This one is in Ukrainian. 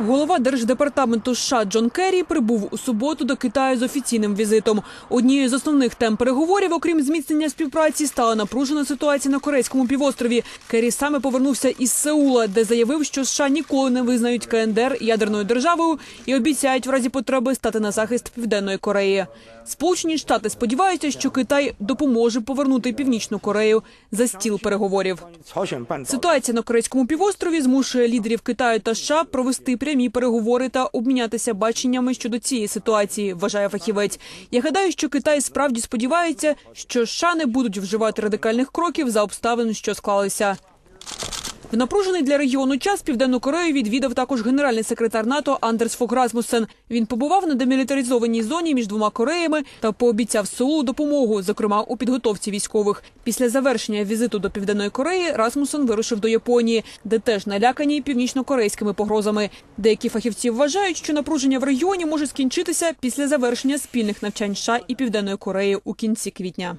Голова держдепартаменту США Джон Керрі прибув у суботу до Китаю з офіційним візитом. Однією з основних тем переговорів, окрім зміцнення співпраці, стала напружена ситуація на корейському півострові. Керрі саме повернувся із Сеула, де заявив, що США ніколи не визнають КНДР ядерною державою і обіцяють в разі потреби стати на захист Південної Кореї. Сполучені Штати сподіваються, що Китай допоможе повернути північну Корею за стіл переговорів. Ситуація на корейському півострові змушує лідерів Китаю та США провести прямі переговори та обмінятися баченнями щодо цієї ситуації. Вважає фахівець. Я гадаю, що Китай справді сподівається, що США не будуть вживати радикальних кроків за обставин, що склалися. В напружений для регіону час Південну Корею відвідав також генеральний секретар НАТО Андерс Фог Расмуссен. Він побував на демілітаризованій зоні між двома Кореями та пообіцяв Сеулу допомогу, зокрема у підготовці військових. Після завершення візиту до Південної Кореї Расмуссен вирушив до Японії, де теж налякані північно-корейськими погрозами. Деякі фахівці вважають, що напруження в регіоні може скінчитися після завершення спільних навчань США і Південної Кореї у кінці квітня.